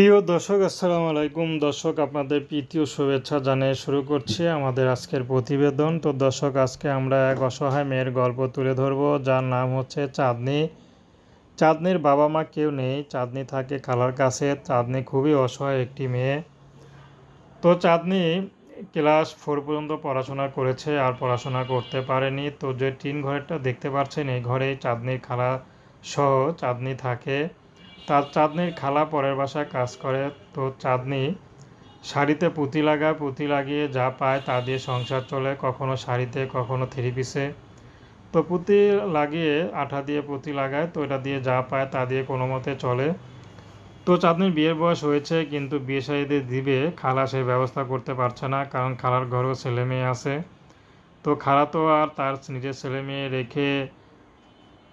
প্রিয় দর্শক, আসসালামু আলাইকুম। দর্শক, আপনাদের প্রীতীয় শুভেচ্ছা জানিয়ে শুরু করছি আমাদের আজকের প্রতিবেদন। তো দর্শক, আজকে আমরা এক অসহায় মেয়ের গল্প তুলে ধরব। যার নাম হচ্ছে চাঁদনি। চাঁদনির বাবা মা কেউ নেই। চাঁদনি থাকে খালার কাছে। চাঁদনি খুবই অসহায় একটি মেয়ে। তো চাঁদনি ক্লাস ফোর পর্যন্ত পড়াশোনা করেছে আর পড়াশোনা করতে পারেনি। তো যে টিন ঘরটা দেখতে পাচ্ছেন, এই ঘরেই চাঁদনির খালা সহ চাঁদনি থাকে। তার চাঁদনির খালা পরের বাসায় কাজ করে। তো চাঁদনি শাড়িতে পুঁতি লাগায়, পুঁতি লাগিয়ে যা পায় তা দিয়ে সংসার চলে, কখনো শাড়িতে, কখনো থ্রি পিসে তো পুঁতি লাগিয়ে আঠা দিয়ে পুঁতি লাগায়, তো এটা দিয়ে যা পায় তা দিয়ে কোনো মতে চলে। তো চাঁদনির বিয়ের বয়স হয়েছে, কিন্তু বিয়ে শাড়িতে দিবে, খালা সেই ব্যবস্থা করতে পারছে না, কারণ খালার ঘরেও ছেলে মেয়ে আছে। তো খালা তো আর তার নিজের ছেলে মেয়ে রেখে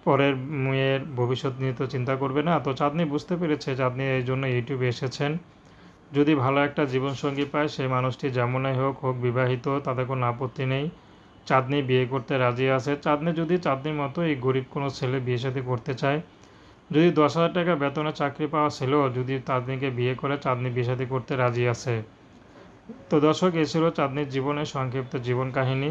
পরের মেয়ের ভবিষ্যৎ নিয়ে তো চিন্তা করবে না। তো চাঁদনি বুঝতে পেরেছে চাঁদনি এই জন্য ইউটিউবে এসেছেন। যদি ভালো একটা জীবনসঙ্গী পায়, সেই মানুষটি যেমনই হোক হোক বিবাহিত তাদের কোনো আপত্তি নেই। চাঁদনি বিয়ে করতে রাজি আছে। চাঁদনি যদি চাঁদনির মতো এই গরিব কোনো ছেলে বিয়ে সাথে করতে চায়, যদি দশ হাজার টাকা বেতনে চাকরি পাওয়া ছেলেও যদি চাঁদনিকে বিয়ে করে, চাঁদনি বিয়ে সাথে করতে রাজি আছে। তো দর্শক, এ ছিল চাঁদনির জীবনের সংক্ষিপ্ত জীবন কাহিনী।